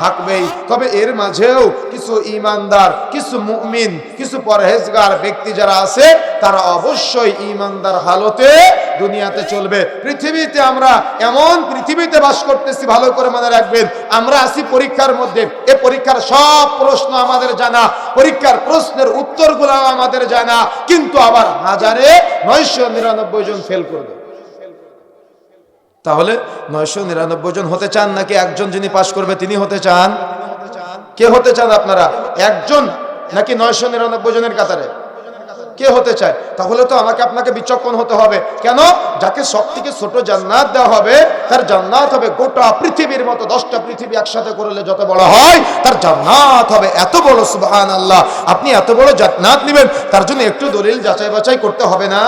থাকবেই। তবে এর মাঝেও কিছু ইমানদার কিছু মুমিন, কিছু পরহেজগার ব্যক্তি যারা আছে, তারা অবশ্যই ইমানদার হালতে দুনিয়াতে চলবে। পৃথিবীতে আমরা এমন পৃথিবীতে বাস করতেছি, ভালো করে মনে রাখবেন, আমরা আছি পরীক্ষার মধ্যে। এ পরীক্ষার সব প্রশ্ন আমাদের জানা, পরীক্ষার প্রশ্নের উত্তরগুলো আমাদের জানা, কিন্তু আবার হাজারে নয়শো নিরানব্বই জন ফেল করবে। তাহলে নয়শো নিরানব্বই জন হতে চান নাকি একজন যিনি পাশ করবে তিনি হতে চান? কে হতে চান আপনারা? একজন নাকি নয়শো নিরানব্বই জনের কাতারে? কে হতে চায়? তাহলে তো আমাকে আপনাকে বিচক্ষণ হতে হবে। কেন? যাকে সব থেকে ছোট জান্নাত দেওয়া হবে, তার জান্নাত হবে গোটা পৃথিবীর মতো, দশটা পৃথিবী একসাথে করলে যত বড় হয়, তার জান্নাত হবে এত বড় সুবহান আল্লাহ আপনি এত বড় জান্নাত নেবেন, তার জন্য একটু দলিল যাচাই বাছাই করতে হবে না?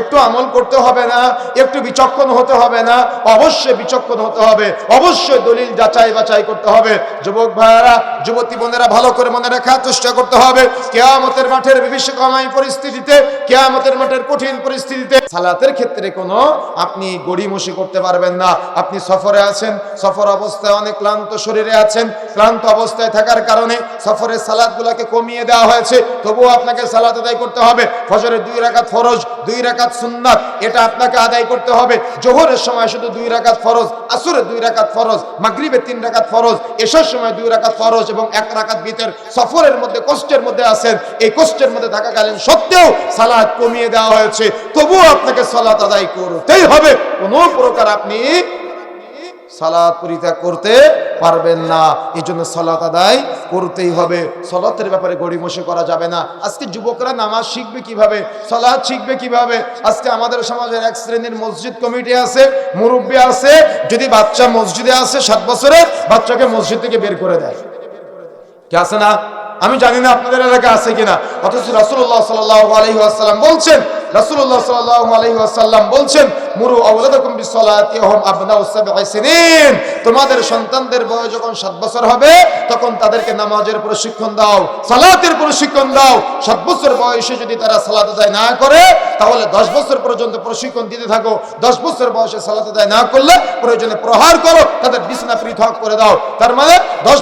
একটু আমল করতে হবে না, একটু বিচক্ষণ হতে হবে না, অবশ্যই বিচক্ষণ হতে হবে, অবশ্যই দলিল যাচাই বাছাই করতে হবে। যুবক ভাইয়ারা, যুবতী বোনেরা, ভালো করে মনে রাখার চেষ্টা করতে হবে। কেয়ামতের মাঠের বিভীষিকাময় পরিস্থিতিতে, কেয়ামতের মাঠের কঠিন পরিস্থিতিতে সালাতের ক্ষেত্রে কোনো আপনি গড়িমসি করতে পারবেন না। আপনি সফরে আছেন, সফর অবস্থায় অনেক ক্লান্ত শরীরে আছেন, ক্লান্ত অবস্থায় থাকার কারণে সফরের সালাদগুলোকে কমিয়ে দেওয়া হয়েছে, তবুও আপনাকে সালাত আদায় করতে হবে। ফজরের দুই রাকাত ফরজ দুই রাকাত সুন্নাত, এটা আপনাকে আদায় করতে হবে। জোহরের সময় শুধু দুই রাকাত ফরজ, আসরের দুই রাকাত ফরজ, মাগরিবের তিন রাকাত ফরজ এসার সময় দুই রাকাত ফরজ এবং এক রাকাত বিতের সফরের মধ্যে, কষ্টের মধ্যে আছেন। এই কষ্টের মধ্যে থাকাকালীন সত্ত্বেও সালাত কমিয়ে দেওয়া হয়েছে। তবুও আপনাকে সালাত আদায় করতেই হবে। কোনো প্রকার আপনি সালাত পরিত্যাগ করতে পারবেন না। এই জন্য সালাত আদায় করতেই হবে। সলাতের ব্যাপারে গড়িমসে করা যাবে না। আজকে যুবকরা নামাজ শিখবে কীভাবে? সালাত শিখবে কীভাবে? আজকে আমাদের সমাজের এক শ্রেণির মসজিদ কমিটি আছে, মুরব্বী আছে। যদি বাচ্চা মসজিদে আসে সাত বছরের বাচ্চাকে মসজিদ থেকে বের করে দেয়। কি আছে না? আমি জানি না আপনাদের এলাকায় আছে কিনা। অথচ রাসূলুল্লাহ সাল্লাল্লাহু আলাইহি ওয়াসাল্লাম বলছেন রাসূলুল্লাহ সাল্লাল্লাহু আলাইহি ওয়াসাল্লাম বলছেন, মুরু আওলাদাকুম বিসসালাতি ওয়া আবনাউ সাবঈ সিনিন। তোমাদের সন্তানদের বয়স যখন 7 বছর হবে, তখন তাদেরকে নামাজের প্রশিক্ষণ দাও, সালাতের প্রশিক্ষণ দাও। 7 বছর বয়সে যদি তারা সালাত আদায় না করে, তাহলে 10 বছর পর্যন্ত প্রশিক্ষণ দিতে থাকো। 10 বছর বয়সে সালাত আদায় না করলে প্রয়োজনে প্রহার করো, তাদের বিছানা পৃথক করে দাও। তার মানে 10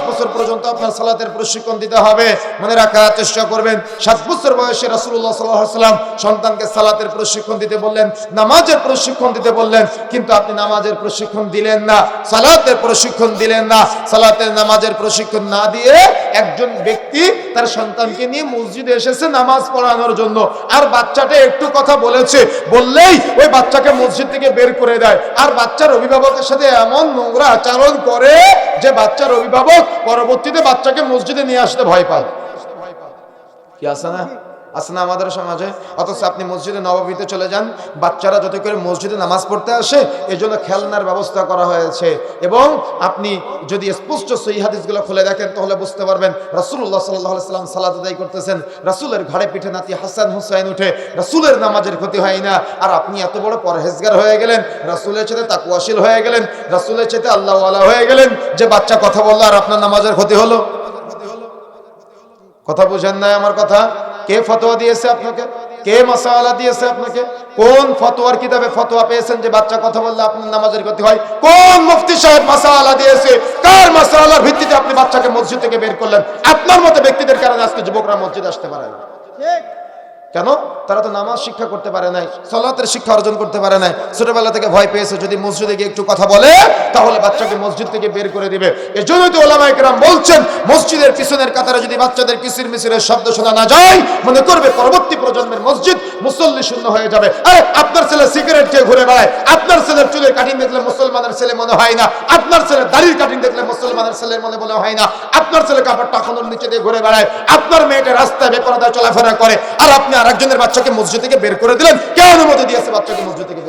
পর্যন্ত আপনার সালাতের প্রশিক্ষণ দিতে হবে। মনে রাখার চেষ্টা করবেন 7 বছর বয়সে রাসূলুল্লাহ সাল্লাল্লাহু আলাইহি সন্তানকে সালাতের প্রশিক্ষণ দিতে বললেন, নামাজের প্রশিক্ষণ দিতে বললেন, কিন্তু আপনি নামাজের প্রশিক্ষণ দিলেন না, সালাতের প্রশিক্ষণ দিলেন না। সালাতের নামাজের প্রশিক্ষণ না দিয়ে একজন ব্যক্তি তার সন্তানকে নিয়ে মসজিদে এসেছে নামাজ পড়ানোর জন্য। আর বাচ্চাটা একটু কথা বলেছে, বললেই ওই বাচ্চাকে মসজিদ থেকে বের করে দেয়। আর বাচ্চার অভিভাবকের সাথে এমন নোংরা আচরণ করে যে বাচ্চার অভিভাবক বাচ্চাকে মসজিদে নিয়ে আসতে ভয় পায়। কি আছে না? আছে না আমাদের সমাজে? অথচ আপনি মসজিদে নববীতে চলে যান, বাচ্চারা যাতে করে মসজিদে নামাজ পড়তে আসে এই জন্য খেলনার ব্যবস্থা করা হয়েছে। এবং আপনি যদি স্পষ্ট সই হাদিসগুলো খুলে দেখেন, তাহলে বুঝতে পারবেন রাসুল্লাহ সাল্লাহ সাল্লাম সালাদ আদায় করতেছেন। রাসুলের ঘাড়ে পিঠে নাতি হাসান হুসাইন উঠে রাসুলের নামাজের ক্ষতি হয় না। আর আপনি এত বড় পরহেজগার হয়ে গেলেন, রাসুলের চেতে তাকুয়াশীল হয়ে গেলেন, রাসুলের চেতে আল্লাহ হয়ে গেলেন, যে বাচ্চা কথা বলল আর আপনার নামাজের ক্ষতি হলো। কথা বুঝেন নাই আমার কথা? কে ফতোয়া দিয়েছে আপনাকে? কে মশালা দিয়েছে আপনাকে? কোন ফতোয়ার কিতাবে ফতোয়া পেয়েছেন যে বাচ্চা কথা বললে আপনার নামাজের ক্ষতি হয়? কোন মুফতি সাহেব মশালা দিয়েছে? কার মশালার ভিত্তিতে আপনি বাচ্চাকে মসজিদ থেকে বের করলেন? আপনার মতো ব্যক্তিদের কারণে আজকে যুবকরা মসজিদ আসতে পারে না। কেন? তারা তো নামাজ শিক্ষা করতে পারে নাই, সলাতের শিক্ষা অর্জন করতে পারে নাই। ছোটবেলা থেকে ভয় পেয়েছে, যদি মসজিদে গিয়ে একটু কথা বলে, তাহলে বাচ্চাকে মসজিদ থেকে বের করে দিবে। এই জন্যই তো ওলামা একরাম বলছেন, মসজিদের পিছনের কাতারে যদি বাচ্চাদের কিসির মিসিরের শব্দ শোনা না যায়, মনে করবে পরবর্তী প্রজন্মের মসজিদ মুসল্লি শূন্য হয়ে যাবে। আরে, আপনার ছেলে সিগারেট খেয়ে ঘুরে বেড়ায়, আপনার ছেলের চুলের কাটিং দেখলে মুসলমানের ছেলে মনে হয় না, আপনার ছেলে দাড়ির কাটিং দেখলে মুসলমানের ছেলের মনে মনে হয় না, আপনার ছেলে কাপড় টাকানোর নিচে দিয়ে ঘুরে বেড়ায়, আপনার মেয়েটা রাস্তায় বেপরদায় চলাফেরা করে, আর আপনি আরেকজনের বাচ্চাকে মসজিদ থেকে বের করে দিলেন। কে অনুমতি দিয়েছে বাচ্চাকে মসজিদ থেকে?